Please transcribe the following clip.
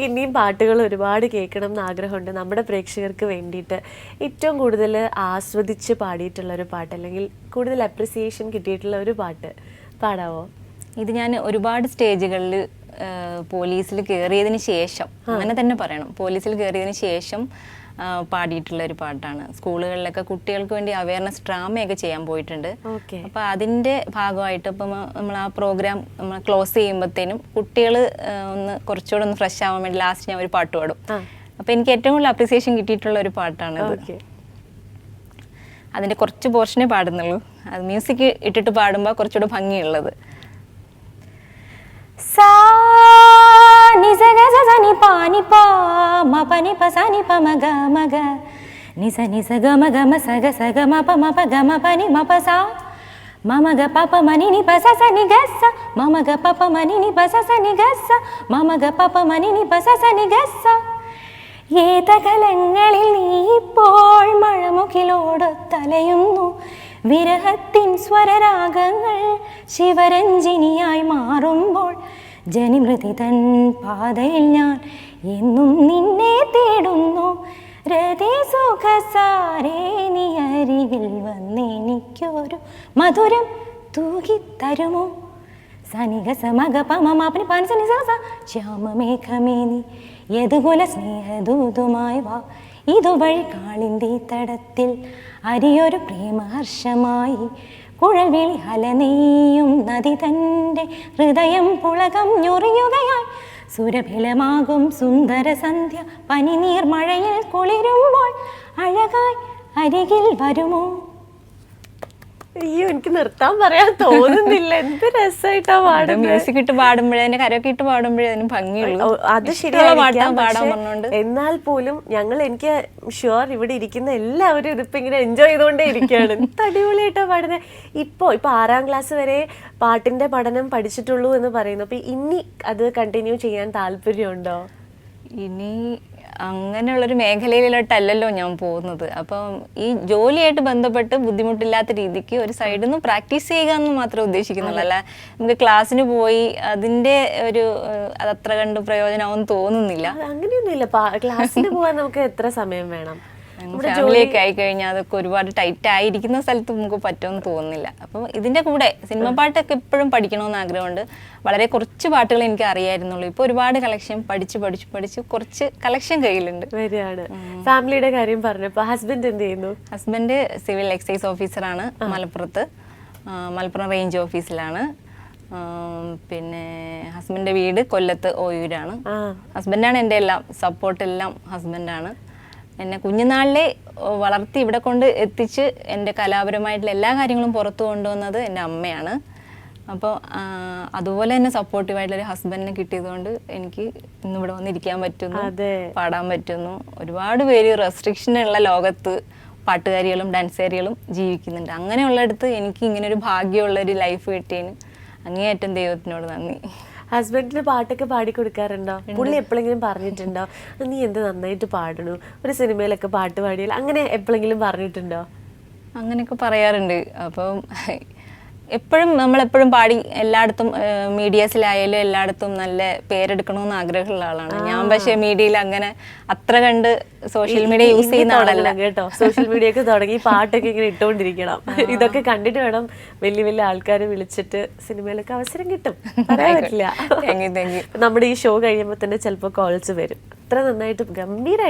നമുക്ക് ഇനിയും പാട്ടുകൾ ഒരുപാട് കേൾക്കണം എന്ന് ആഗ്രഹമുണ്ട്. നമ്മുടെ പ്രേക്ഷകർക്ക് വേണ്ടിയിട്ട് ഏറ്റവും കൂടുതൽ ആസ്വദിച്ച് പാടിയിട്ടുള്ള ഒരു പാട്ട് അല്ലെങ്കിൽ കൂടുതൽ അപ്രിസിയേഷൻ കിട്ടിയിട്ടുള്ള ഒരു പാട്ട് പാടാവോ? ഇത് ഞാൻ ഒരുപാട് സ്റ്റേജുകളിൽ പോലീസിൽ കയറിയതിന് ശേഷം അങ്ങനെ തന്നെ പറയണം. പോലീസിൽ കയറിയതിന് ശേഷം പാടിയിട്ടുള്ള ഒരു പാട്ടാണ്. സ്കൂളുകളിലൊക്കെ കുട്ടികൾക്ക് വേണ്ടി അവയർനെസ് ഡ്രാമയൊക്കെ ചെയ്യാൻ പോയിട്ടുണ്ട്. അപ്പോൾ അതിന്റെ ഭാഗമായിട്ട് ഇപ്പം നമ്മൾ ആ പ്രോഗ്രാം നമ്മൾ ക്ലോസ് ചെയ്യുമ്പോഴത്തേനും കുട്ടികൾ ഒന്ന് കുറച്ചുകൂടെ ഒന്ന് ഫ്രഷ് ആവാൻ വേണ്ടി ലാസ്റ്റ് ഞാൻ ഒരു പാട്ട് പാടും. അപ്പോൾ എനിക്ക് ഏറ്റവും കൂടുതൽ അപ്രിസിയേഷൻ കിട്ടിയിട്ടുള്ള ഒരു പാട്ടാണ് അതിന്റെ കുറച്ച് പോർഷനെ പാടുന്നുള്ളൂ. അത് മ്യൂസിക് ഇട്ടിട്ട് പാടുമ്പോൾ കുറച്ചുകൂടെ ഭംഗിയുള്ളത്. സാ നിസ സ സനി പാനി പ. നി పసాని పమ നി నిస സ ഗ മ ഗ മ സ ഗ സ ഗ മ പ മ പ ഗ ని പ സ സ നി ഗ സ മ മ ഗ പ പ മ നി നി പ സ സ നി ഗ സ ഏതകലങ്ങളിൽ നീ ഇപ്പോൾ മഴമുകിലോട് തലയുന്നു. വിരഹത്തിൻ സ്വരരാഗങ്ങൾ ശിവരഞ്ജിനിയായി മാറുമ്പോൾ ജനിമൃതി തൻ പാതയിൽ ഞാൻ എന്നും നിന്നെ തേടുന്നു. രതി നീ അരികിൽ വന്നെനിക്കൊരു മധുരം തൂകിത്തരുമോ? സനിക സമഗ സ്നേഹദൂതുമായി വാ. ഇതുവഴി കാളിന്തി തടത്തിൽ അരിയൊരു പ്രേമഹർഷമായി കുഴൽവിളി ഹലനെയ്യും നദി തന്റെ ഹൃദയം പുളകം ഞൊറിയുകയാൽ സുരഭിലമാകും സുന്ദര സന്ധ്യ പനിനീർ മഴയിൽ കുളിരുമ്പോൾ അഴകായി അരികിൽ വരുമോ? അയ്യോ എനിക്ക് നിർത്താൻ പറയാൻ തോന്നുന്നില്ല. എന്ത് രസമായിട്ടാ പാടുന്നത്. മ്യൂസിക് ഇട്ട് പാടുമ്പോഴേ അതിന്റെ കരയൊക്കെ ഇട്ട് പാടുമ്പോഴേ അതിന് ഭംഗിയുള്ളൂ. അത് ശരിയാണ് എന്നാൽ പോലും ഞങ്ങൾ എനിക്ക് ഷുവർ ഇവിടെ ഇരിക്കുന്ന എല്ലാവരും ഇതിപ്പോ ഇങ്ങനെ എൻജോയ് ചെയ്തുകൊണ്ടേ ഇരിക്കുകയാണ്. എന്ത് അടിപൊളിയായിട്ടാ പാടുന്നത് ഇപ്പോ ഇപ്പൊ ആറാം ക്ലാസ് വരെ പാട്ടിന്റെ പഠനം പഠിച്ചിട്ടുള്ളൂ എന്ന് പറയുന്നു. അപ്പൊ ഇനി അത് കണ്ടിന്യൂ ചെയ്യാൻ താല്പര്യമുണ്ടോ? ഇനി അങ്ങനെയുള്ളൊരു മേഖലയിലോട്ടല്ലല്ലോ ഞാൻ പോകുന്നത്. അപ്പം ഈ ജോലിയായിട്ട് ബന്ധപ്പെട്ട് ബുദ്ധിമുട്ടില്ലാത്ത രീതിക്ക് ഒരു സൈഡിൽ നിന്ന് പ്രാക്ടീസ് ചെയ്യുക എന്ന് മാത്രമേ ഉദ്ദേശിക്കുന്നുള്ളൂ. അല്ല നമുക്ക് ക്ലാസ്സിന് പോയി അതിന്റെ ഒരു അത് അതത്ര കണ്ട് പ്രയോജനമാവും തോന്നുന്നില്ല. അങ്ങനെയൊന്നുമില്ല. ക്ലാസ്സിന് പോകാൻ നമുക്ക് എത്ര സമയം വേണം? ഫാമിലിയൊക്കെ ആയി കഴിഞ്ഞാൽ അതൊക്കെ ഒരുപാട് ടൈറ്റ് ആയിരിക്കുന്ന സ്ഥലത്ത് നമുക്ക് പറ്റുമെന്ന് തോന്നുന്നില്ല. അപ്പം ഇതിന്റെ കൂടെ സിനിമ പാട്ടൊക്കെ എപ്പോഴും പഠിക്കണമെന്ന് ആഗ്രഹമുണ്ട്. വളരെ കുറച്ച് പാട്ടുകൾ എനിക്ക് അറിയായിരുന്നുള്ളൂ. ഇപ്പോൾ ഒരുപാട് കളക്ഷൻ പഠിച്ച് പഠിച്ച് പഠിച്ച് കുറച്ച് കളക്ഷൻ കയ്യിലുണ്ട്. വരികയാണ്. ഫാമിലിയുടെ കാര്യം പറഞ്ഞപ്പോ ഹസ്ബൻഡ് എന്ത് ചെയ്യുന്നു? ഹസ്ബൻഡ് സിവിൽ എക്സൈസ് ഓഫീസറാണ് മലപ്പുറത്ത്. മലപ്പുറം റേഞ്ച് ഓഫീസിലാണ്. പിന്നെ ഹസ്ബൻഡിന്റെ വീട് കൊല്ലത്ത് ഓയൂരാണ്. ഹസ്ബൻഡാണ് എന്റെ എല്ലാം സപ്പോർട്ട് എല്ലാം ഹസ്ബൻഡാണ്. എന്നെ കുഞ്ഞുനാളിലെ വളർത്തി ഇവിടെ കൊണ്ട് എത്തിച്ച് എന്റെ കലാപരമായിട്ടുള്ള എല്ലാ കാര്യങ്ങളും പുറത്തു കൊണ്ടുവന്നത് എന്റെ അമ്മയാണ്. അപ്പോൾ അതുപോലെ തന്നെ സപ്പോർട്ടീവായിട്ടുള്ളൊരു ഹസ്ബൻഡിനെ കിട്ടിയതുകൊണ്ട് എനിക്ക് ഇന്നിവിടെ വന്നിരിക്കാൻ പറ്റുന്നു പാടാൻ പറ്റുന്നു. ഒരുപാട് പേര് റെസ്ട്രിക്ഷൻ ഉള്ള ലോകത്ത് പാട്ടുകാരികളും ഡാൻസുകാരികളും ജീവിക്കുന്നുണ്ട്. അങ്ങനെയുള്ളിടത്ത് എനിക്ക് ഇങ്ങനെ ഒരു ഭാഗ്യമുള്ള ഒരു ലൈഫ് കിട്ടിയതിന് അങ്ങേയറ്റം ദൈവത്തിനോട് നന്ദി. ഹസ്ബൻഡിന് പാട്ടൊക്കെ പാടി കൊടുക്കാറുണ്ടോ? പുള്ളി എപ്പോഴെങ്കിലും പറഞ്ഞിട്ടുണ്ടോ? നീ എന്ത് നന്നായിട്ട് പാടണു? ഒരു സിനിമയിലൊക്കെ പാട്ട് പാടിയാൽ അങ്ങനെ എപ്പോഴെങ്കിലും പറഞ്ഞിട്ടുണ്ടോ? അങ്ങനെയൊക്കെ പറയാറുണ്ട്. അപ്പം എപ്പോഴും നമ്മളെപ്പോഴും പാടി എല്ലായിടത്തും മീഡിയാസിലായാലും എല്ലായിടത്തും നല്ല പേരെടുക്കണമെന്ന് ആഗ്രഹമുള്ള ആളാണ്. ഞാൻ പക്ഷേ മീഡിയയിൽ അങ്ങനെ അത്ര കണ്ട് സോഷ്യൽ മീഡിയ യൂസ് ചെയ്യുന്ന ആളല്ല. കേട്ടോ. സോഷ്യൽ മീഡിയ ഒക്കെ തുടങ്ങി പാട്ടൊക്കെ ഇങ്ങനെ ഇട്ടുകൊണ്ടിരിക്കണം ഇതൊക്കെ കണ്ടിട്ട് വേണം വലിയ വലിയ ആൾക്കാരെ വിളിച്ചിട്ട് സിനിമയിലൊക്കെ അവസരം കിട്ടും. പറയാൻ പറ്റില്ല. നമ്മുടെ ഈ ഷോ കഴിയുമ്പോൾ തന്നെ ചിലപ്പോൾ കോൾസ് വരും. അത്ര നന്നായിട്ട് ഗംഭീരമായിട്ട്